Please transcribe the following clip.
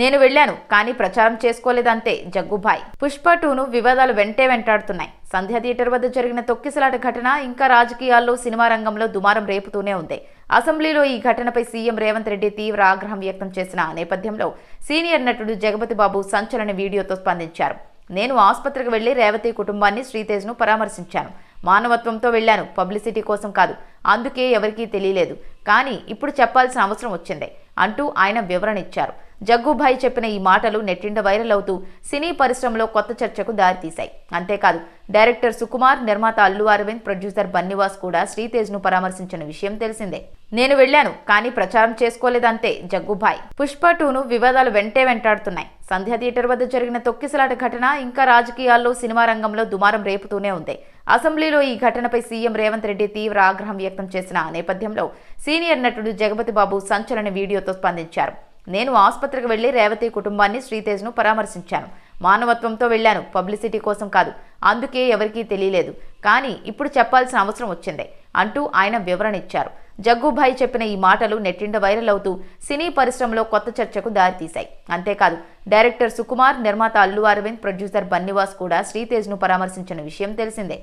నేను వెళ్ళాను కానీ ప్రచారం చేసుకోలేదంతే జగ్గుభాయ్ పుష్ప టూను వివాదాలు వెంటే వెంటాడుతున్నాయి. సంధ్య థియేటర్ వద్ద జరిగిన తొక్కిసలాట ఘటన ఇంకా రాజకీయాల్లో సినిమా రంగంలో దుమారం రేపుతూనే ఉంది. అసెంబ్లీలో ఈ ఘటనపై సీఎం రేవంత్ రెడ్డి తీవ్ర ఆగ్రహం వ్యక్తం చేసిన నేపథ్యంలో సీనియర్ నటుడు జగపతి బాబు సంచలన వీడియోతో స్పందించారు. నేను ఆసుపత్రికి వెళ్ళి రేవతి కుటుంబాన్ని శ్రీతేజ్ను పరామర్శించాను. మానవత్వంతో వెళ్ళాను పబ్లిసిటీ కోసం కాదు అందుకే ఎవరికీ తెలియలేదు. కానీ ఇప్పుడు చెప్పాల్సిన అవసరం వచ్చింది అంటూ ఆయన వివరణ ఇచ్చారు. జగ్గుభాయ్ చెప్పిన ఈ మాటలు నెట్టింట వైరల్ అవుతూ సినీ పరిశ్రమలో కొత్త చర్చకు దారితీశాయి. అంతేకాదు డైరెక్టర్ సుకుమార్ నిర్మాత అల్లు అరవింద్ ప్రొడ్యూసర్ బన్నివాస్ కూడా శ్రీతేజ్ను పరామర్శించిన విషయం తెలిసిందే. నేను వెళ్ళాను కానీ ప్రచారం చేసుకోలేదంతే జగ్గుభాయ్. పుష్ప టూను వివాదాలు వెంటే వెంటాడుతున్నాయి. సంధ్య థియేటర్ వద్ద జరిగిన తొక్కిసలాట ఘటన ఇంకా రాజకీయాల్లో సినిమా రంగంలో దుమారం రేపుతూనే ఉంది. అసెంబ్లీలో ఈ ఘటనపై సీఎం రేవంత్ రెడ్డి తీవ్ర ఆగ్రహం వ్యక్తం చేసిన నేపథ్యంలో సీనియర్ నటుడు జగపతి బాబు సంచలన వీడియోతో స్పందించారు. నేను ఆసుపత్రికి వెళ్ళి రేవతి కుటుంబాన్ని శ్రీతేజ్ను పరామర్శించాను. మానవత్వంతో వెళ్ళాను. పబ్లిసిటీ కోసం కాదు. అందుకే ఎవరికీ తెలియలేదు. కానీ ఇప్పుడు చెప్పాల్సిన అవసరం వచ్చింది అంటూ ఆయన వివరణ ఇచ్చారు. జగ్గుభాయ్ చెప్పిన ఈ మాటలు నెట్టింట వైరల్ అవుతూ సినీ పరిశ్రమలో కొత్త చర్చకు దారితీశాయి. అంతేకాదు డైరెక్టర్ సుకుమార్ నిర్మాత అల్లు అరవింద్ ప్రొడ్యూసర్ బన్నివాస్ కూడా శ్రీతేజ్ను పరామర్శించిన విషయం తెలిసిందే.